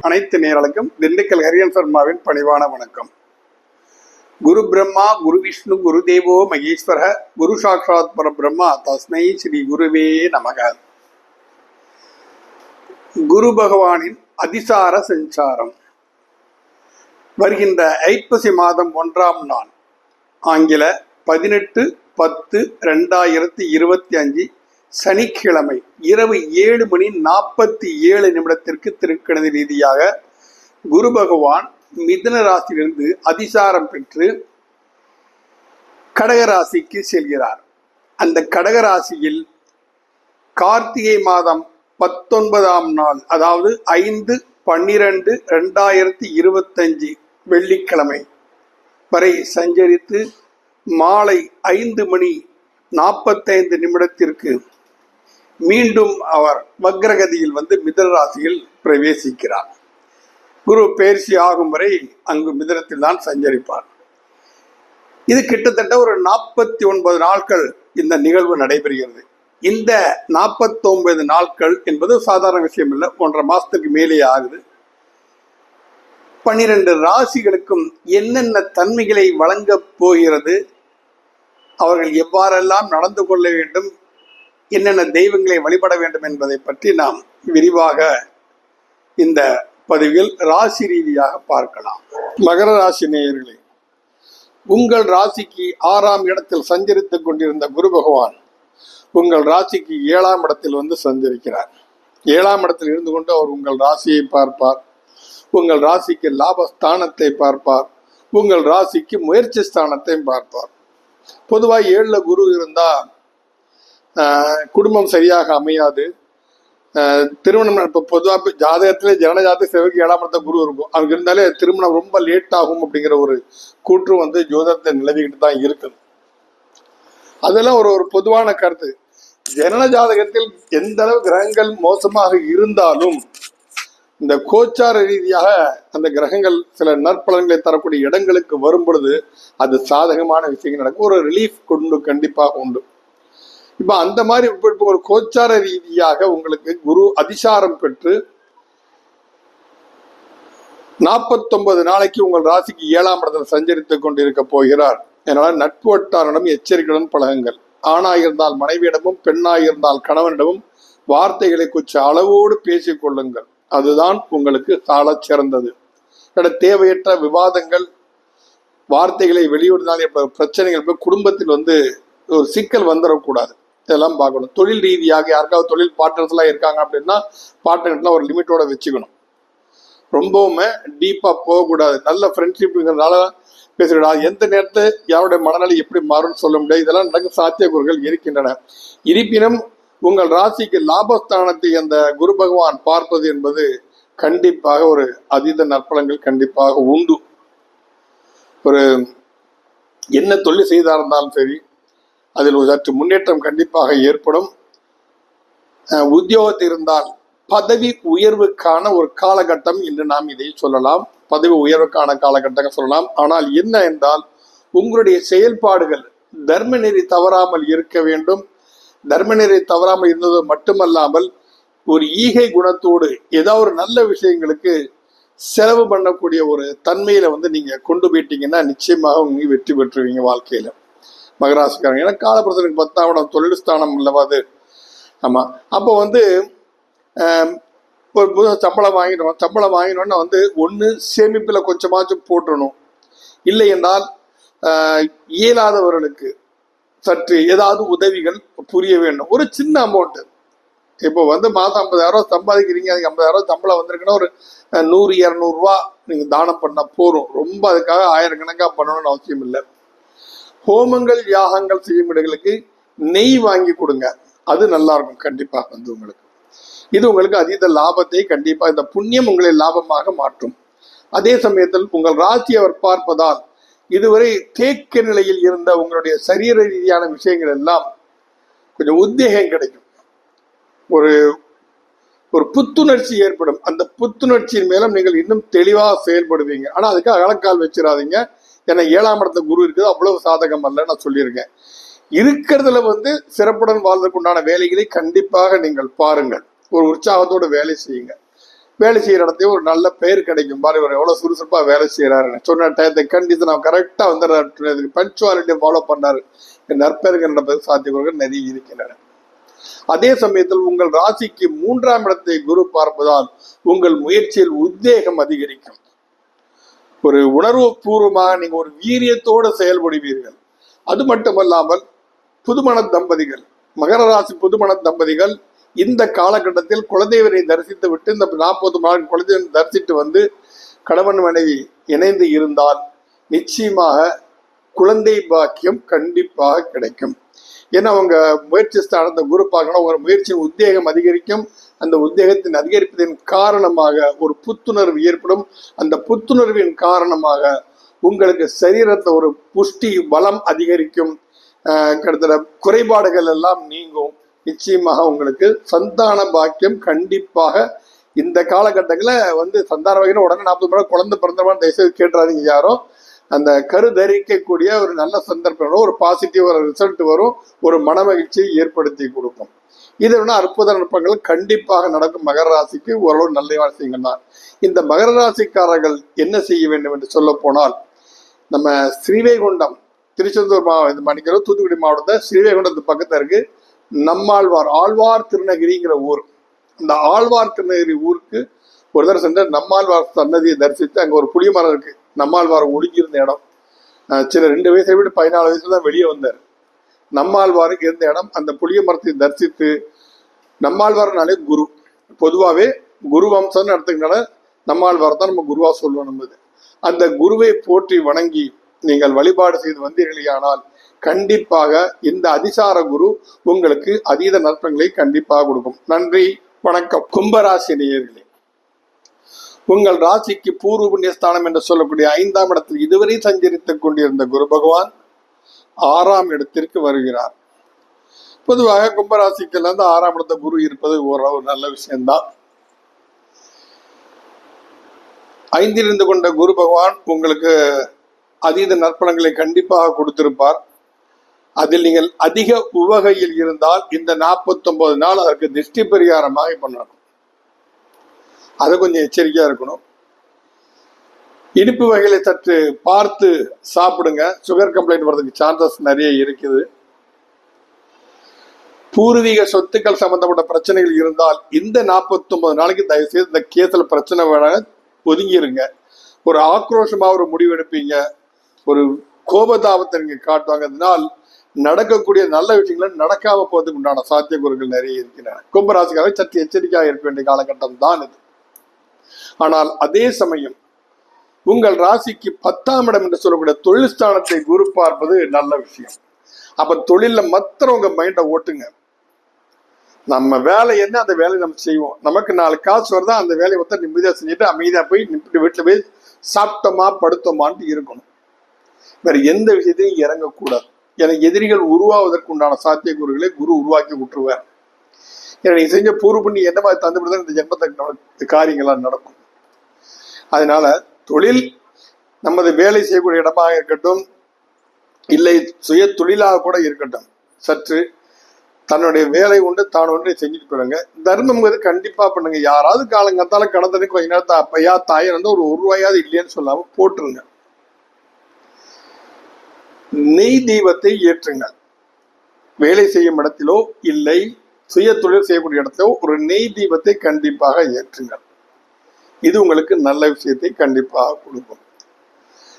அனைத்து நேரலுக்கும் திண்டுக்கல் ஹரியன் சர்மாவின் பணிவான வணக்கம். குரு பிரம்மா குரு விஷ்ணு குரு தேவோ மகேஸ்வர குரு சாட்சாத் பர பிரம்மா தஸ்மை ஸ்ரீ குருவே நமக. குரு பகவானின் அதிசார சஞ்சாரம். வருகின்ற ஐப்பசி மாதம் ஒன்றாம் நாள் ஆங்கில பதினெட்டு பத்து ரெண்டாயிரத்தி இருபத்தி அஞ்சு சனிக்கிழமை இரவு ஏழு மணி நாற்பத்தி ஏழு நிமிடத்திற்கு திருக்கணித ரீதியாக குரு பகவான் மிதன ராசியிலிருந்து அதிசாரம் பெற்று கடகராசிக்கு செல்கிறார். அந்த கடகராசியில் கார்த்திகை மாதம் பத்தொன்பதாம் நாள் அதாவது ஐந்து பன்னிரண்டு ரெண்டாயிரத்தி இருபத்தஞ்சு வெள்ளிக்கிழமை வரை சஞ்சரித்து மாலை ஐந்து மணி நாற்பத்தைந்து நிமிடத்திற்கு மீண்டும் அவர் வக்ரகதியில் வந்து மிதன ராசியில் பிரவேசிக்கிறார். குரு பயிற்சி ஆகும் வரை அங்கு மிதனத்தில் தான் சஞ்சரிப்பார். இது கிட்டத்தட்ட ஒரு நாற்பத்தி ஒன்பது நாட்கள் இந்த நிகழ்வு நடைபெறுகிறது. இந்த நாற்பத்தொன்பது நாட்கள் என்பது சாதாரண விஷயம் இல்லை. ஒன்றரை மாசத்துக்கு மேலே ஆகுது. பன்னிரண்டு ராசிகளுக்கும் என்னென்ன தன்மைகளை வழங்கப் போகிறது அவர்கள் எவ்வாறெல்லாம் நடந்து கொள்ள வேண்டும் என்னென்ன தெய்வங்களை வழிபட வேண்டும் என்பதை பற்றி நாம் விரிவாக இந்த பதிவில் ராசி ரீதியாக பார்க்கலாம். மகர ராசி நேயர்களே உங்கள் ராசிக்கு ஆறாம் இடத்தில் சஞ்சரித்துக் கொண்டிருந்த குரு பகவான் உங்கள் ராசிக்கு ஏழாம் இடத்தில் வந்து சஞ்சரிக்கிறார். ஏழாம் இடத்தில் இருந்து கொண்டு அவர் உங்கள் ராசியை பார்ப்பார். உங்கள் ராசிக்கு லாபஸ்தானத்தை பார்ப்பார். உங்கள் ராசிக்கு முயற்சி ஸ்தானத்தையும் பார்ப்பார். பொதுவாக ஏழில் குரு இருந்தால் குடும்பம் சரியாக அமையாது. திருமணம் இப்போ பொதுவாக ஜாதகத்திலே ஜனன ஜாதக ஏழாம் இடத்த குரு இருக்கும். அவங்க இருந்தாலே திருமணம் ரொம்ப லேட் ஆகும் அப்படிங்கிற ஒரு கூற்று வந்து ஜோதகத்தை நிலவிக்கிட்டு தான் இருக்குது. அதெல்லாம் ஒரு ஒரு பொதுவான கருத்து. ஜனன ஜாதகத்தில் எந்த அளவு கிரகங்கள் மோசமாக இருந்தாலும் இந்த கோச்சார ரீதியாக அந்த கிரகங்கள் சில நற்பலன்களை தரக்கூடிய இடங்களுக்கு வரும் பொழுது அது சாதகமான விஷயங்கள் நடக்கும். ஒரு ரிலீஃப் கொண்டு கண்டிப்பாக உண்டு. இப்ப அந்த மாதிரி ஒரு கோச்சார ரீதியாக உங்களுக்கு குரு அதிசாரம் பெற்று நாற்பத்தொன்பது நாளைக்கு உங்கள் ராசிக்கு ஏழாம் இடத்தில் சஞ்சரித்துக் கொண்டிருக்க போகிறார். என்னால் நட்பு வட்டாரிடம் எச்சரிக்கையுடன் பழகுங்கள். ஆணாக இருந்தால் மனைவியிடமும் பெண்ணாக இருந்தால் கணவனிடமும் வார்த்தைகளை கொஞ்சம் அளவோடு பேசிக் கொள்ளுங்கள். அதுதான் உங்களுக்கு சாலச் சிறந்தது. தேவையற்ற விவாதங்கள் வார்த்தைகளை வெளியிடுனாலே பிரச்சனைகள் குடும்பத்தில் வந்து ஒரு சிக்கல் வந்துடக்கூடாது இதெல்லாம் பார்க்கணும். தொழில் ரீதியாக யாருக்காவது தொழில் பார்ட்னர்ஸ்லாம் இருக்காங்க அப்படின்னா பார்ட்னர்ஸ்லாம் ஒரு லிமிட்டோட வச்சுக்கணும். ரொம்பவுமே டீப்பாக போகக்கூடாது. நல்ல ஃப்ரெண்ட்ஷிப்புங்கிறதுனால பேசக்கூடாது எந்த நேரத்தை யாருடைய மனநிலை எப்படி மாறும்னு சொல்ல முடியாது. இதெல்லாம் நடக்கும் சாத்தியக்கூறுகள் இருக்கின்றன. இருப்பினும் உங்கள் ராசிக்கு லாபஸ்தானத்தை அந்த குரு பகவான் பார்ப்பது என்பது கண்டிப்பாக ஒரு அதீத நற்பலங்கள் கண்டிப்பாக உண்டு. ஒரு என்ன தொழில் செய்தா இருந்தாலும் சரி அதில் சற்று முன்னேற்றம் கண்டிப்பாக ஏற்படும். உத்தியோகத்தில் இருந்தால் பதவி உயர்வுக்கான ஒரு காலகட்டம் என்று நாம் இதை சொல்லலாம். பதவி உயர்வுக்கான காலகட்டம் சொல்லலாம். ஆனால் என்ன என்றால் உங்களுடைய செயல்பாடுகள் தர்ம நெறி தவறாமல் இருக்க வேண்டும். தர்ம நெறி தவறாமல் இருந்தது மட்டுமல்லாமல் ஒரு ஈகை குணத்தோடு ஏதாவது ஒரு நல்ல விஷயங்களுக்கு செலவு பண்ணக்கூடிய ஒரு தன்மையில வந்து நீங்க கொண்டு போயிட்டீங்கன்னா நிச்சயமாக நீங்க வெற்றி பெற்றுவீங்க வாழ்க்கையில. மகராசிக்காரங்க. ஏன்னா காலப்பிரசனுக்கு பத்தாம் இடம் தொழில் ஸ்தானம் இல்லவா அது? ஆமா. அப்போ வந்து ஒரு புது சம்பளம் வாங்கிடுவோம் சம்பளம் வாங்கினோன்னா வந்து ஒன்று சேமிப்பில் கொஞ்சமாச்சும் போட்டணும் இல்லை என்றால் இயலாதவர்களுக்கு சற்று ஏதாவது உதவிகள் புரிய வேண்டும். ஒரு சின்ன அமௌண்ட்டு இப்போ வந்து மாதம் ஐம்பதாயிரம் சம்பாதிக்கிறீங்க. அதுக்கு ஐம்பதாயிரம் சம்பளம் வந்திருக்குன்னா ஒரு நூறு இரநூறுவா நீங்கள் தானம் பண்ணால் போதும். ரொம்ப அதுக்காக ஆயிரக்கணக்காக பண்ணணும்னு அவசியம் இல்லை. ஹோமங்கள் யாகங்கள் செய்யும் இடங்களுக்கு நெய் வாங்கி கொடுங்க. அது நல்லா இருக்கும் கண்டிப்பாக வந்து உங்களுக்கு. இது உங்களுக்கு அதீத லாபத்தை கண்டிப்பாக இந்த புண்ணியம் உங்களை லாபமாக மாற்றும். அதே சமயத்தில் உங்கள் ராசி அவர் பார்ப்பதால் இதுவரை தேக்க நிலையில் இருந்த உங்களுடைய சரீர ரீதியான விஷயங்கள் எல்லாம் கொஞ்சம் உத்வேகம் கிடைக்கும். ஒரு ஒரு புத்துணர்ச்சி ஏற்படும். அந்த புத்துணர்ச்சியின் மேலும் நீங்கள் இன்னும் தெளிவாக செயல்படுவீங்க. ஆனால் அதுக்கு அகலக்கால் வச்சிடாதீங்க ஏன்னா ஏழாம் இடத்துல குரு இருக்குது அவ்வளவு சாதகம் அல்ல நான் சொல்லியிருக்கேன். இருக்கிறதுல வந்து சிறப்புடன் வாழ்றதுக்குண்டான வேலைகளை கண்டிப்பாக நீங்கள் பாருங்கள். ஒரு உற்சாகத்தோடு வேலை செய்யுங்க. வேலை செய்கிற இடத்தையும் ஒரு நல்ல பெயர் கிடைக்கும். பாரு இவர் எவ்வளோ சுறுசுறுப்பாக வேலை செய்கிறாருன்னு சொன்ன டயத்தை கண்டித்து நான் கரெக்டாக வந்து பஞ்சுவாலிட்டி ஃபாலோ பண்ணாரு. நற்பெயர்கள் நடப்பது சாத்தியக்கூறுகள் நிறைய இருக்கின்றன. அதே சமயத்தில் உங்கள் ராசிக்கு மூன்றாம் இடத்தை குரு பார்ப்பதால் உங்கள் முயற்சியில் உத்வேகம் அதிகரிக்கும். ஒரு உணர்வு பூர்வமாக நீங்கள் ஒரு வீரியத்தோடு செயல்படுவீர்கள். அது மட்டுமல்லாமல் புதுமண தம்பதிகள் மகர ராசி புதுமண தம்பதிகள் இந்த காலகட்டத்தில் குலதெய்வரை தரிசித்து விட்டு இந்த நாற்பது நாள் குலதெய்வம் தரிசித்து வந்து கணவன் மனைவி இணைந்து இருந்தால் நிச்சயமாக குழந்தை பாக்கியம் கண்டிப்பாக கிடைக்கும். ஏன்னா அவங்க முயற்சி ஸ்தானத்தை குரு பார்க்கணும். ஒரு முயற்சியின் உத்வேகம் அதிகரிக்கும். அந்த உத்வேகத்தின் அதிகரிப்பதன் காரணமாக ஒரு புத்துணர்வு ஏற்படும். அந்த புத்துணர்வின் காரணமாக உங்களுக்கு சரீரத்தை ஒரு புஷ்டி பலம் அதிகரிக்கும். கிட்டத்தட்ட குறைபாடுகள் எல்லாம் நீங்கும். நிச்சயமாக உங்களுக்கு சந்தான பாக்கியம் கண்டிப்பாக இந்த காலகட்டங்களில் வந்து சந்தான வகையில் உடனே நாற்பது மணி குழந்தை பிறந்தமான தயவுசெய்து கேட்டுறாதீங்க யாரும். அந்த கரு தரிக்கக்கூடிய ஒரு நல்ல சந்தர்ப்பம் ஒரு பாசிட்டிவ் ஒரு ரிசல்ட் வரும். ஒரு மன மகிழ்ச்சியை ஏற்படுத்தி கொடுக்கும். இது ஒன்று அற்புத நுட்பங்கள் கண்டிப்பாக நடக்கும் மகர ராசிக்கு ஓரளவு நல்ல விஷயங்கள் தான். இந்த மகர ராசிக்காரர்கள் என்ன செய்ய வேண்டும் என்று சொல்ல போனால் நம்ம ஸ்ரீவைகுண்டம் திருச்செந்தூர் மாவட்டம் மணிக்கிறோம் தூத்துக்குடி மாவட்டத்தை ஸ்ரீவைகுண்டத்து பக்கத்தில் இருக்கு. நம்மாழ்வார் ஆழ்வார் திருநகிரிங்கிற ஊர். அந்த ஆழ்வார் திருநகிரி ஊருக்கு ஒரு தடவை சென்று நம்மாழ்வார் சன்னதியை தரிசித்து அங்கே ஒரு புளிய மரம் இருக்கு. நம்மாழ்வார் ஒடுங்கியிருந்த இடம். சில ரெண்டு வயசை விட பதினாலு வயசுல தான் வெளியே வந்தார். நம்மாழ்வாருக்கு இருந்த இடம் அந்த புளிய மரத்தை தரிசித்து நம்மாழ்வார்னாலே குரு. பொதுவாகவே குரு வம்சம்னு எடுத்துக்கினால நம்மாழ்வார் தான் நம்ம குருவா சொல்லுவோம் நம்மது அந்த குருவை போற்றி வணங்கி நீங்கள் வழிபாடு செய்து வந்தீர்களேயானால் கண்டிப்பாக இந்த அதிசார குரு உங்களுக்கு அதீத நற்பங்களை கண்டிப்பாக கொடுக்கும். நன்றி வணக்கம். கும்பராசி நேயர்களே உங்கள் ராசிக்கு பூர்வ புண்ணியஸ்தானம் என்று சொல்லக்கூடிய ஐந்தாம் இடத்தில் இதுவரை சஞ்சரித்துக் கொண்டிருந்த குரு பகவான் ஆறாம் இடத்திற்கு வருகிறார். பொதுவாக கும்பராசிக்கெல்லாம் இருந்து ஆறாம் இடத்த குரு இருப்பது ஓரளவு நல்ல விஷயம்தான். ஐந்திருந்து கொண்ட குரு பகவான் உங்களுக்கு அதீத நற்பலங்களை கண்டிப்பாக கொடுத்திருப்பார். அதில் நீங்கள் அதிக உவகையில் இருந்தால் இந்த 49 நாள் அதற்கு திருஷ்டி பரிகாரமாக பண்ணணும். அது கொஞ்சம் எச்சரிக்கையா இருக்கணும். இனிப்பு வகைகளை சற்று பார்த்து சாப்பிடுங்க. சுகர் கம்ப்ளைண்ட் வர்றதுக்கு சான்சஸ் நிறைய இருக்குது. பூர்வீக சொத்துக்கள் சம்பந்தப்பட்ட பிரச்சனைகள் இருந்தால் இந்த 49 நாளைக்கு தயவுசெய்து இந்த கேஸில் பிரச்சனை வேணால் ஒதுங்கிருங்க. ஒரு ஆக்ரோஷமாக ஒரு முடிவு எடுப்பீங்க. ஒரு கோபதாபத்தை நீங்கள் காட்டுவாங்க இதனால் நடக்கக்கூடிய நல்ல விஷயங்களை நடக்காம போவதுக்கு உண்டான சாத்தியக்கூறுகள் நிறைய இருக்கின்றன. கும்பராசிக்காக சற்று எச்சரிக்கையாக இருக்க வேண்டிய காலகட்டம் தான் இது. ஆனால் அதே சமயம் உங்கள் ராசிக்கு பத்தாம் இடம் என்று சொல்லக்கூடிய தொழில் ஸ்தானத்தை குரு பார்ப்பது நல்ல விஷயம். அப்ப தொழில மாத்திரம் உங்க மைண்டை ஓட்டுங்க. நம்ம வேலை என்ன அந்த வேலையை நம்ம செய்வோம். நமக்கு நாலு காசு வருதா அந்த வேலையை மொத்தம் நிம்மதியா செஞ்சுட்டு அமைதியா போய் நிப்பிட்டு வீட்டுல போய் சாப்பிட்டோமா படுத்தோமான்ட்டு இருக்கணும். வேற எந்த விஷயத்தையும் இறங்கக்கூடாது. எனக்கு எதிரிகள் உருவாவதற்கு உண்டான சாத்தியக்கூறுகளை குரு உருவாக்கி விட்டுருவார். எனக்கு நீ செஞ்ச பூர்வ பண்ணி என்ன மாதிரி தந்துவிடுதான் இந்த ஜென்மத்தை காரியங்கள்லாம் நடக்கும். அதனால தொழில் நமது வேலை செய்யக்கூடிய இடமாக இருக்கட்டும் இல்லை சுய தொழிலாக கூட இருக்கட்டும் சற்று தன்னுடைய வேலை உண்டு தான் ஒன்றை செஞ்சுட்டு போயிடுங்க தர்மங்கிறது கண்டிப்பா பண்ணுங்க. யாராவது காலங்கத்தால கடந்தனே கொஞ்ச நேரத்தை அப்பையா தாயை வந்து ஒரு ஒரு ரூபாயாவது இல்லைன்னு சொல்லாம போட்டுருங்க. நெய் தீபத்தை ஏற்றுங்கள் வேலை செய்யும் இடத்திலோ இல்லை சுய தொழில் செய்யக்கூடிய இடத்திலோ ஒரு நெய் தீபத்தை கண்டிப்பாக ஏற்றுங்கள் இது உங்களுக்கு நல்ல விஷயத்தை கண்டிப்பாக கொடுக்கும்.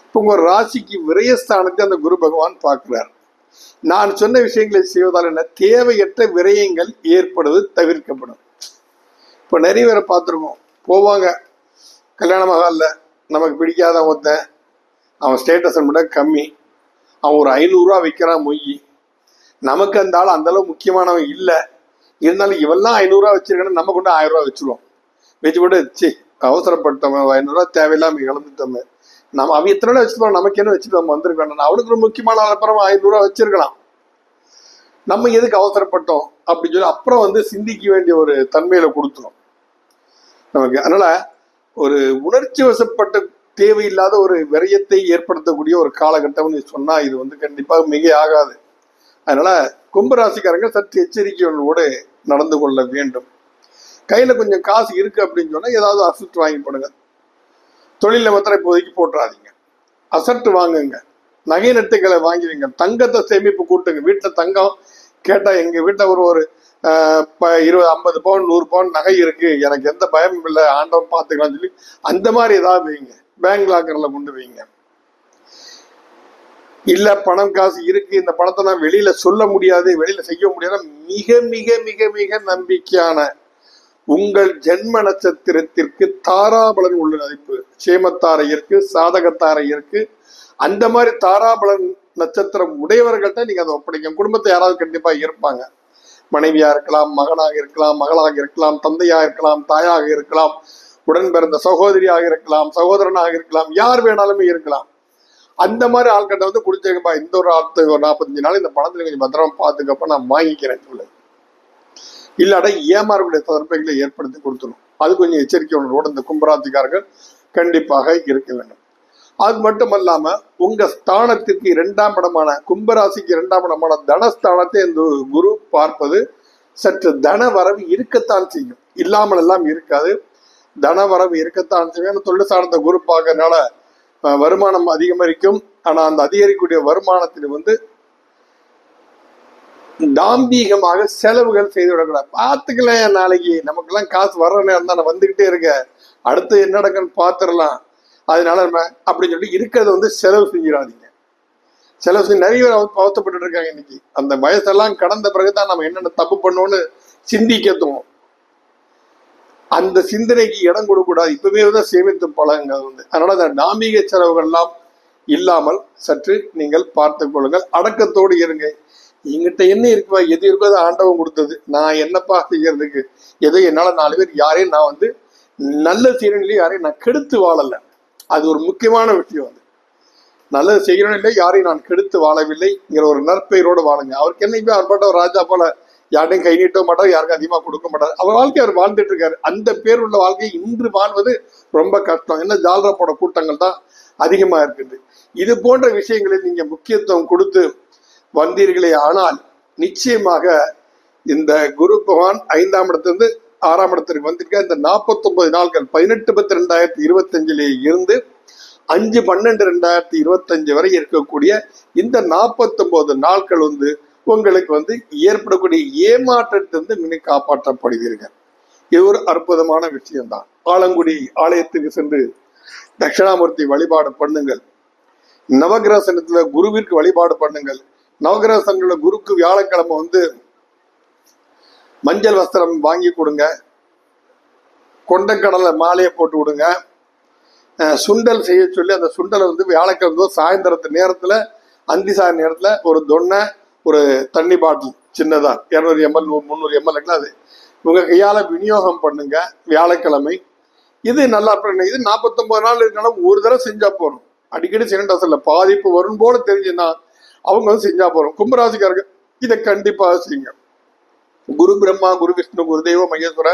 இப்போ உங்கள் ராசிக்கு விரயஸ்தானத்தை அந்த குரு பகவான் பார்க்குறார். நான் சொன்ன விஷயங்களை செய்வதால் என்ன? தேவையற்ற விரயங்கள் ஏற்படுவது தவிர்க்கப்படும். இப்போ நிறைய பேரை பார்த்துருக்கோம். போவாங்க. கல்யாண மகால்ல நமக்கு பிடிக்காத ஒருத்தன். அவன் ஸ்டேட்டஸை விட கம்மி. அவன் ஒரு ஐநூறுரூவா விற்கிறான் மொய். நமக்கு அந்த ஆள் அந்த அளவு முக்கியமானவன் இல்லை. இருந்தாலும் இவெல்லாம் ஐநூறுரூவா வச்சிருக்கேன்னா நம்ம கொண்டு ஆயிரம் ரூபா வச்சுருவோம். வச்சு கூட சே அவசரப்பட்டவன் ஐநூறுரூவா தேவையில்லாம இழந்துட்டோமே நம்ம அவன் எத்தனை ரூபா வச்சுருப்போம் நமக்கு என்ன வச்சுட்டு நம்ம வந்திருக்கோம் அவனுக்கு ஒரு முக்கியமான அப்புறம் ஐநூறுரூவா வச்சிருக்கலாம். நம்ம எதுக்கு அவசரப்பட்டோம் அப்படின்னு சொல்லி அப்புறம் வந்து சிந்திக்க வேண்டிய ஒரு தன்மையில கொடுத்துரும். நமக்கு அதனால ஒரு உணர்ச்சி வசப்பட்ட தேவையில்லாத ஒரு விரயத்தை ஏற்படுத்தக்கூடிய ஒரு காலகட்டம்னு சொன்னா இது வந்து கண்டிப்பாக மிக ஆகாது. அதனால கும்பராசிக்காரங்க சற்று எச்சரிக்கையோடு நடந்து கொள்ள வேண்டும். கையில் கொஞ்சம் காசு இருக்குது அப்படின்னு சொன்னால் ஏதாவது அசட் வாங்கி போடுங்க. தொழிலில் மாத்திரம் இப்போதைக்கு போட்டுறாதீங்க. அசட்டு வாங்குங்க. நகை நட்டுகளை வாங்கிடுங்க. தங்கத்தை சேமிப்பு கூட்டுங்க. வீட்டில் தங்கம் கேட்டால் எங்கள் வீட்டில் ஒரு ஒரு ப- இருபது ஐம்பது பவுன் நூறு பவுன் நகை இருக்குது எனக்கு எந்த பயமும் இல்லை. ஆண்டவன் பார்த்துக்கலாம்னு சொல்லி அந்த மாதிரி ஏதாவது வைங்க. பேங்க் லாக்கரில் கொண்டு வைங்க. இல்லை பணம் காசு இருக்கு. இந்த பணத்தை நான் வெளியில் சொல்ல முடியாது. வெளியில் செய்ய முடியாது மிக மிக மிக மிக நம்பிக்கையான உங்கள் ஜென்ம நட்சத்திரத்திற்கு தாராபலன் உள்ள மதிப்பு சேமத்தாரை இருக்கு சாதகத்தாரை இருக்கு அந்த மாதிரி தாராபலன் நட்சத்திரம் உடையவர்கள்ட்ட நீங்க அதை ஒப்படைக்கும் குடும்பத்தை யாராவது கண்டிப்பா இருப்பாங்க மனைவியா இருக்கலாம் மகனாக இருக்கலாம் மகளாக இருக்கலாம் தந்தையாக இருக்கலாம் தாயாக இருக்கலாம் உடன் பிறந்த சகோதரியாக இருக்கலாம் சகோதரனாக இருக்கலாம் யார் வேணாலுமே இருக்கலாம். அந்த மாதிரி ஆள்கிட்ட வந்து குடிச்சிருக்கப்பா இந்த ஒரு ஆத்து ஒரு நாற்பத்தஞ்சு நாள் இந்த பணத்துல கொஞ்சம் பத்திரமா பார்த்துக்கப்ப நான் வாங்கிக்கிறேன் சொல்லு. இல்லாட்டா ஏமாறக்கூடிய சந்தர்ப்பங்களை ஏற்படுத்தி கொடுத்துடும் அது கொஞ்சம் எச்சரிக்கை உணர்வோடு இந்த கும்பராசிக்காரர்கள் கண்டிப்பாக இருக்க வேண்டும். அது மட்டும் அல்லாம உங்க ஸ்தானத்திற்கு இரண்டாம் இடமான கும்பராசிக்கு இரண்டாம் இடமான தனஸ்தானத்தை இந்த குரு பார்ப்பது சற்று தன வரவு இருக்கத்தான் செய்யும். இல்லாமல் எல்லாம் இருக்காது. தன வரவு இருக்கத்தான் செய்யும். ஏன்னா தொழில் சார்ந்த குரு பார்க்கறதுனால அஹ், வருமானம் அதிகரிக்கும் ஆனா அந்த அதிகரிக்கக்கூடிய வருமானத்தில் வந்து தாம்பீகமாக செலவுகள் செய்து விடக்கூடாது. பார்த்துக்கலாம் நாளைக்கு. நமக்கெல்லாம் காசு வர்ற நேரம் தானே. வந்துகிட்டே இருக்க அடுத்து என்ன நடக்குன்னு பார்த்துடலாம். அதனால நம்ம அப்படின்னு சொல்லி இருக்கிறத வந்து செலவு செஞ்சிடாதீங்க. செலவு செஞ்சு நிறைய பேர் வந்து இருக்காங்க இன்னைக்கு. அந்த வயசெல்லாம் கடந்த பிறகுதான் நம்ம என்னென்ன தப்பு பண்ணோம்னு சிந்திக்க தோணும் அந்த சிந்தனைக்கு இடம் கொடுக்கக்கூடாது. இப்பவே தான் சேமித்து பழகுங்க வந்து. அதனால அந்த தாம்பீக செலவுகள்லாம் இல்லாமல் சற்று நீங்கள் பார்த்து கொள்ளுங்கள். அடக்கத்தோடு இருங்க எங்கிட்ட என்ன இருக்குவா எது இருக்கோ அதை ஆண்டவன் கொடுத்தது. நான் என்னப்பா செய்யறதுக்கு? எதோ என்னால நாலு பேர் யாரையும் நான் வந்து நல்ல சீரனிலே யாரையும் நான் கெடுத்து வாழலை. அது ஒரு முக்கியமான விஷயம் அது. நல்லது செய்யணும் இல்லை யாரையும் நான் கெடுத்து வாழவில்லைங்கிற ஒரு நற்பெயரோடு வாழுங்க. அவருக்கு என்னைக்குமே அவர்பட்ட ஒரு ராஜா போல யார்ட்டையும் கை நீட்ட மாட்டார் யாருக்கும் அதிகமாக கொடுக்க மாட்டார். அவர் வாழ்க்கை அவர் வாழ்ந்துட்டு இருக்காரு. அந்த பேர் உள்ள வாழ்க்கையை இன்று வாழ்வது ரொம்ப கஷ்டம். என்ன ஜால்ரா போட கூட்டங்கள் தான் அதிகமாக இருக்குது. இது போன்ற விஷயங்களில் நீங்கள் முக்கியத்துவம் கொடுத்து வந்தீர்களே ஆனால் நிச்சயமாக இந்த குரு பகவான் ஐந்தாம் இடத்திலிருந்து ஆறாம் இடத்திற்கு வந்திருக்க இந்த 49 நாட்கள் பதினெட்டு பத்து ரெண்டாயிரத்தி இருபத்தஞ்சிலே இருந்து அஞ்சு பன்னெண்டு ரெண்டாயிரத்தி இருபத்தஞ்சு வரை இருக்கக்கூடிய இந்த 49 நாட்கள் வந்து உங்களுக்கு வந்து ஏற்படக்கூடிய ஏமாற்றத்திலிருந்து மிக காப்பாற்றப்படுவீர்கள். இது ஒரு அற்புதமான விஷயம்தான். ஆலங்குடி ஆலயத்துக்கு சென்று தட்சிணாமூர்த்தி வழிபாடு பண்ணுங்கள். நவகிரசனத்துல குருவிற்கு வழிபாடு பண்ணுங்கள். நவகிரக நவகிரகசனங்கள குருக்கு வியாழக்கிழமை வந்து மஞ்சள் வஸ்திரம் வாங்கி கொடுங்க. கொண்டக்கடலை மாலையை போட்டு விடுங்க. சுண்டல் செய்ய சொல்லி அந்த சுண்டலை வந்து வியாழக்கிழமை சாயந்தரத்து நேரத்தில் அந்தி சாய நேரத்தில் ஒரு தொன்னை ஒரு தண்ணி பாட்டில் சின்னதா இரநூறு எம்எல் முந்நூறு எம்எல் இருக்குல்ல அது. உங்கள் கையால் விநியோகம் பண்ணுங்க வியாழக்கிழமை. இது நல்லா பண்ணு. இது நாற்பத்தொம்பது நாள் இருக்கனால ஒரு தடவை செஞ்சால் போகணும் அடிக்கடி சிலிண்டர்ஸ்ல பாதிப்பு வரும் போல தெரிஞ்சுன்னா அவங்க வந்து செஞ்சா போறோம். கும்பராசிக்காரங்க இதை கண்டிப்பாக செய்யுங்க. குரு பிரம்மா குரு விஷ்ணு குரு தெய்வ மகேஸ்வர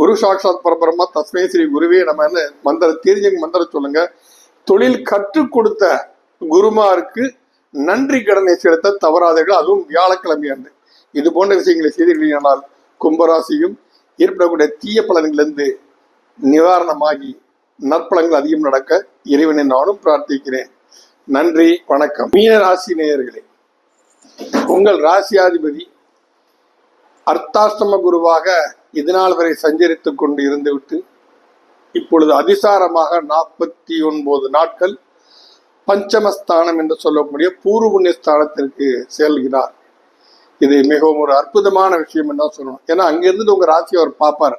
குரு சாட்சாத் பரபிரம்மா தஸ்மே ஸ்ரீ குருவே நம்ம என்ன மந்திர தெரிஞ்சவங்க மந்திரம் சொல்லுங்க. தொழில் கற்றுக் கொடுத்த குருமாருக்கு நன்றி கடனை செலுத்த தவறாதீர்கள். அதுவும் வியாழக்கிழமை அன்று இது போன்ற விஷயங்களை செய்தீர்களானால் கும்பராசியும் ஏற்படக்கூடிய தீய பலன்களிலிருந்து நிவாரணமாகி நற்பலங்கள் அதிகம் நடக்க இறைவனை நானும் பிரார்த்திக்கிறேன். நன்றி வணக்கம். மீன ராசி நேயர்களே உங்கள் ராசியாதிபதி அர்த்தாஷ்டம குருவாக இதுநாள் வரை சஞ்சரித்துக் கொண்டு இருந்துவிட்டு இப்பொழுது அதிசாரமாக நாற்பத்தி ஒன்பது நாட்கள் பஞ்சமஸ்தானம் என்று சொல்லக்கூடிய பூர்வ புண்ணிய ஸ்தானத்திற்கு செல்கிறார். இது மிகவும் ஒரு அற்புதமான விஷயம் என்ன சொல்லணும். ஏன்னா அங்கிருந்து உங்க ராசியை அவர் பார்ப்பார்.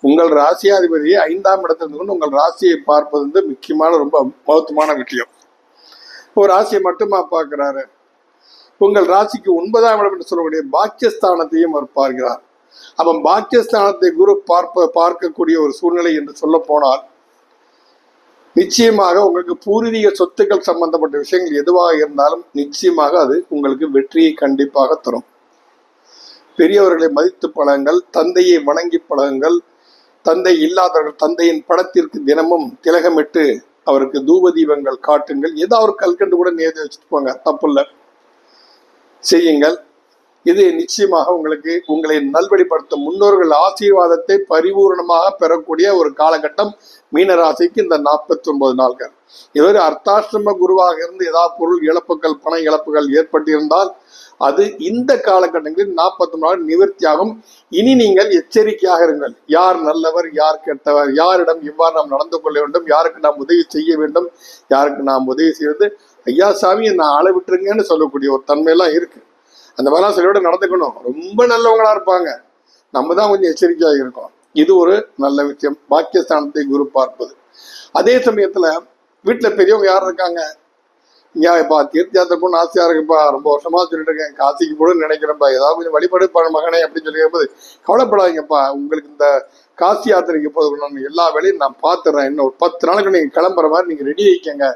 உங்கள் ராசியாதிபதியை ஐந்தாம் இடத்துல இருந்து கொண்டு உங்கள் ராசியை பார்ப்பது வந்து முக்கியமான ரொம்ப மகத்துவமான விஷயம். ஒரு ராசியை மட்டுமா பார்க்கிறாரு? உங்கள் ராசிக்கு ஒன்பதாம் இடம் என்று சொல்லக்கூடிய பாக்கியஸ்தானத்தையும் அவர் பார்க்கிறார். அவன் பாக்கியஸ்தானத்தை குரு பார்ப்ப பார்க்கக்கூடிய ஒரு சூழ்நிலை என்று சொல்ல போனால் நிச்சயமாக உங்களுக்கு பூர்வீக சொத்துக்கள் சம்பந்தப்பட்ட விஷயங்கள் எதுவாக இருந்தாலும் நிச்சயமாக அது உங்களுக்கு வெற்றியை கண்டிப்பாக தரும். பெரியவர்களை மதித்து பழகுங்கள் தந்தையை வணங்கி பழகுங்கள் தந்தை இல்லாதவர்கள் தந்தையின் படத்திற்கு தினமும் திலகமிட்டு அவருக்கு தூப தீபங்கள் காட்டுங்கள் ஏதோ ஒரு கல்கண்டு கூட நேர்ந்து வச்சுட்டு போங்க தப்பு செய்யுங்கள். இது நிச்சயமாக உங்களுக்கு உங்களை நல்வழிப்படுத்தும். முன்னோர்கள் ஆசீர்வாதத்தை பரிபூர்ணமாக பெறக்கூடிய ஒரு காலகட்டம் மீனராசிக்கு இந்த நாற்பத்தி ஒன்பது நாள்கள். இவர் அர்த்தாசிரம குருவாக இருந்து ஏதாவது பொருள் இழப்புகள் பண இழப்புகள் ஏற்பட்டிருந்தால் அது இந்த காலகட்டங்களில் நாற்பத்தி நாள் நிவர்த்தியாகும். இனி நீங்கள் எச்சரிக்கையாக இருங்கள். யார் நல்லவர் யார் கெட்டவர் யாரிடம் இவ்வாறு நாம் நடந்து கொள்ள வேண்டும் யாருக்கு நாம் உதவி செய்ய வேண்டும் யாருக்கு நாம் உதவி செய்வது ஐயா சாமி நான் ஆளை விட்டுருங்கன்னு சொல்லக்கூடிய ஒரு தன்மையெல்லாம் இருக்கு. அந்த மாதிரிலாம் சிலரோட நடந்துக்கணும். ரொம்ப நல்லவங்களா இருப்பாங்க. நம்ம தான் கொஞ்சம் எச்சரிக்கையாக இருக்கோம். இது ஒரு நல்ல விஷயம். பாக்கியஸ்தானத்தை குரு பார்ப்பது. அதே சமயத்துல வீட்டில் பெரியவங்க யார் இருக்காங்க? இங்கேப்பா தீர்த்த யாத்திரை போகணும்னு ஆசையாக இருக்குப்பா ரொம்ப வருஷமாக சொல்லிட்டு இருக்கேன். காசிக்கு போட நினைக்கிறேன்ப்பா ஏதாவது கொஞ்சம் வழிபாடு பண்ண மகனே அப்படின்னு சொல்லி போது கவலைப்படாதீங்கப்பா. உங்களுக்கு இந்த காசி யாத்திரைக்கு போது நான் எல்லா வேலையும் நான் பார்த்துறேன் இன்னும் ஒரு பத்து நாளைக்கு நீங்கள் கிளம்புற மாதிரி நீங்கள் ரெடி ஆயிக்கங்க.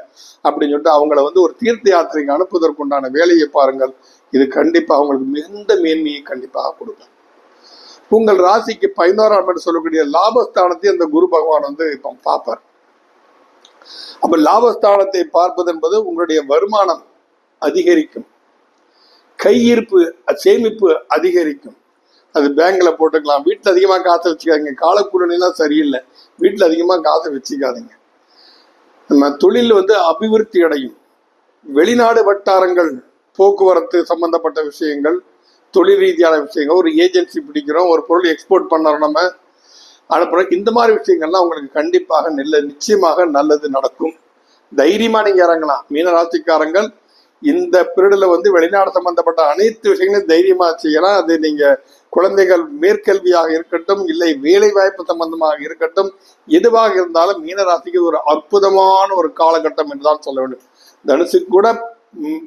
அப்படின்னு சொல்லிட்டு அவங்கள வந்து ஒரு தீர்த்த யாத்திரைக்கு அனுப்புவதற்குண்டான வேலையை பாருங்கள். இது கண்டிப்பாக அவங்களுக்கு மிகுந்த மேன்மையை கண்டிப்பாக கொடுங்க உங்கள் ராசிக்கு பதினோராம் என்று சொல்லக்கூடிய லாபஸ்தானத்தை அந்த குரு பகவான் வந்து இப்போ பார்ப்பார். அப்ப லாபஸ்தானத்தை பார்ப்பது என்பது உங்களுடைய வருமானம் அதிகரிக்கும். கையிருப்பு சேமிப்பு அதிகரிக்கும். அது பேங்க்ல போட்டுக்கலாம். வீட்டில் அதிகமாக காசை வச்சுக்காதீங்க. காலக்குழலாம் சரியில்லை. வீட்டில் அதிகமாக காசை வச்சுக்காதீங்க. நம்ம தொழில் வந்து அபிவிருத்தி அடையும். வெளிநாடு வட்டாரங்கள் போக்குவரத்து சம்பந்தப்பட்ட விஷயங்கள் தொழில் ரீதியான விஷயங்கள். ஒரு ஏஜென்சி பிடிக்கிறோம் ஒரு பொருள் எக்ஸ்போர்ட் பண்ணுறோம் நம்ம. அனுப்புறோம் இந்த மாதிரி விஷயங்கள்லாம் உங்களுக்கு கண்டிப்பாக நல்ல நிச்சயமாக நல்லது நடக்கும். தைரியமாக நீங்கள் இறங்கலாம். மீனராசிக்காரங்கள் இந்த பீரியடில் வந்து வெளிநாடு சம்பந்தப்பட்ட அனைத்து விஷயங்களையும் தைரியமாக செய்யலாம். அது நீங்கள் குழந்தைகள் மேற்கல்வியாக இருக்கட்டும் இல்லை வேலை வாய்ப்பு சம்பந்தமாக இருக்கட்டும் எதுவாக இருந்தாலும் மீனராசிக்கு ஒரு அற்புதமான ஒரு காலகட்டம் என்றுதான் சொல்ல வேண்டும். தனுசுக்கு கூட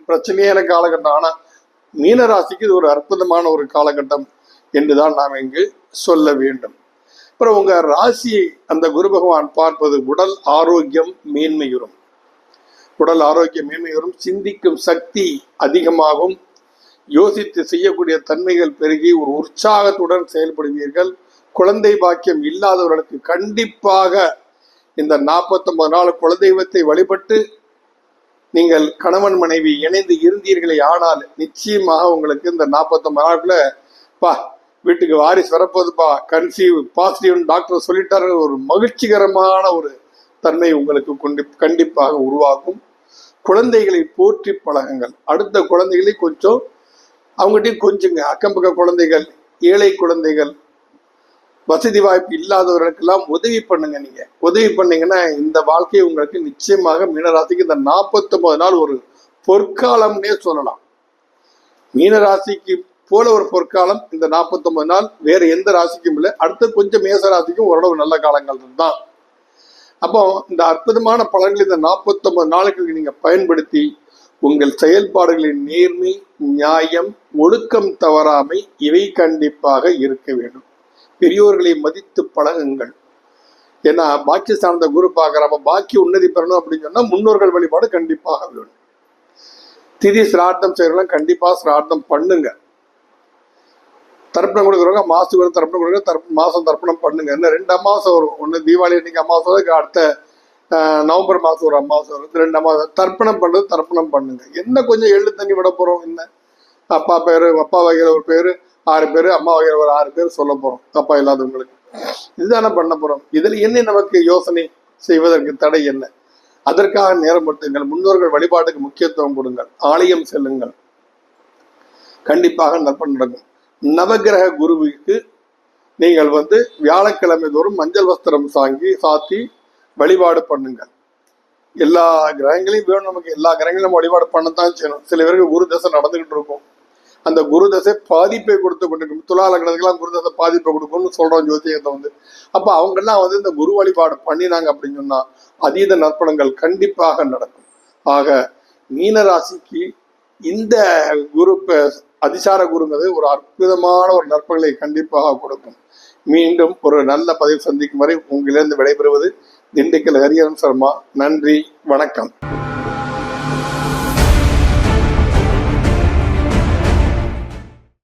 பிரச்சனையான காலகட்டம். ஆனால் மீனராசிக்கு இது ஒரு அற்புதமான ஒரு காலகட்டம் என்றுதான் நாம் இங்கு சொல்ல வேண்டும். அப்புறம் உங்க ராசியை அந்த குரு பகவான் பார்ப்பது உடல் ஆரோக்கியம் மேன்மையுறும். உடல் ஆரோக்கியம் மேன்மையுறும். சிந்திக்கும் சக்தி அதிகமாகும். யோசித்து செய்யக்கூடிய தன்மைகள் பெருகி ஒரு உற்சாகத்துடன் செயல்படுவீர்கள். குழந்தை பாக்கியம் இல்லாதவர்களுக்கு கண்டிப்பாக இந்த 49 நாள் குலதெய்வத்தை வழிபட்டு நீங்கள் கணவன் மனைவி இணைந்து இருந்தீர்களே ஆனால் நிச்சயமாக உங்களுக்கு இந்த 49 நாளுக்குள்ள பா வீட்டுக்கு வாரிசு வரப்போகுதுப்பா. கன்சீவ் பாசிட்டிவ் டாக்டர் சொல்லிட்டாரு ஒரு மகிழ்ச்சிகரமான ஒரு தன்மை உங்களுக்கு கொண்டு கண்டிப்பாக உருவாக்கும் குழந்தைகளை போற்றி பழகுங்கள். அடுத்த குழந்தைகளை கொஞ்சம் அவங்ககிட்டயும் கொஞ்சங்க. அக்கம் பக்க குழந்தைகள் ஏழை குழந்தைகள் வசதி வாய்ப்பு இல்லாதவர்களுக்கெல்லாம் உதவி பண்ணுங்க நீங்க. உதவி பண்ணீங்கன்னா இந்த வாழ்க்கை உங்களுக்கு நிச்சயமாக மீனராசிக்கு இந்த 49 நாள் ஒரு பொற்காலம்னே சொல்லலாம். மீனராசிக்கு போல ஒரு பொற்காலம் இந்த 49 நாள் வேற எந்த ராசிக்கும் இல்லை. அடுத்து கொஞ்சம் மேச ராசிக்கும் ஓரளவு நல்ல காலங்கள் தான். அப்போ இந்த அற்புதமான பலன்கள் இந்த 49 நாளுக்கு நீங்க பயன்படுத்தி உங்கள் செயல்பாடுகளின் நேர்மை நியாயம் ஒழுக்கம் தவறாமை இவை கண்டிப்பாக இருக்க வேண்டும். பெரியோர்களை மதித்து பழகுங்கள். ஏன்னா பாக்கிய சார்ந்த குரு பார்க்குறப்ப பாக்கி உன்னதி பெறணும் அப்படின்னு சொன்னா முன்னோர்கள் வழிபாடு கண்டிப்பாக வேணும் திதி சிரார்த்தம் செய்யறவங்க கண்டிப்பாக சிரார்த்தம் பண்ணுங்க. தர்ப்பணம் கொடுக்குறவங்க மாசத்துக்கு ஒரு தர்ப்பணம் கொடுக்குற தர்ப்ப மாதம் தர்ப்பணம் பண்ணுங்க. இன்னும் ரெண்டு அமாவாசை வரும். ஒன்று தீபாவளி அன்னைக்கு அமாவாசை வரும் அடுத்த நவம்பர் மாதம் ஒரு அமாவாசை வரும். ரெண்டு அமாவாசை. தர்ப்பணம் பண்ணுறது தர்ப்பணம் பண்ணுங்க. என்ன கொஞ்சம் எள்ளு தண்ணி விட போகிறோம் என்ன? அப்பா பேர் அப்பா வகையில் ஒரு பேரு ஆறு பேர் அம்மா வகையில் ஒரு ஆறு பேர் சொல்ல போறோம். அப்பா இல்லாதவங்களுக்கு. இதுதானே பண்ண போறோம். இதில் என்ன நமக்கு யோசனை செய்வதற்கு தடை என்ன? அதற்காக நேரம் பட்டுங்கள் முன்னோர்கள் வழிபாட்டுக்கு முக்கியத்துவம் கொடுங்கள். ஆலயம் செல்லுங்கள். கண்டிப்பாக நற்பன் நடக்கும். நவகிரக குருவுக்கு நீங்கள் வந்து வியாழக்கிழமை தோறும் மஞ்சள் வஸ்திரம் சாங்கி சாத்தி வழிபாடு பண்ணுங்கள். எல்லா கிரகங்களையும் வேணும் நமக்கு. எல்லா கிரகங்களையும் நம்ம வழிபாடு பண்ணத்தான் செய்யணும். சில பேருக்கு குரு தசை நடந்துகிட்டு இருக்கும். அந்த குரு தசை பாதிப்பை கொடுத்து கொண்டிருக்கும். துலா லக்னத்துக்கெல்லாம் குரு தசை பாதிப்பை கொடுக்கும்னு சொல்றோம் ஜோதியத்தை வந்து. அப்ப அவங்கெல்லாம் வந்து இந்த குரு வழிபாடு பண்ணினாங்க அப்படின்னு சொன்னா அதீத நற்பணங்கள் கண்டிப்பாக நடக்கும். ஆக மீனராசிக்கு இந்த குரு அதிசார குருங்கிறது ஒரு அற்புதமான ஒரு நற்பங்களை கண்டிப்பாக கொடுக்கும். மீண்டும் ஒரு நல்ல பதிவு சந்திக்கும் வரை உங்களிலிருந்து விடைபெறுவது திண்டுக்கல் ஹரிஹரன் சர்மா. நன்றி வணக்கம்.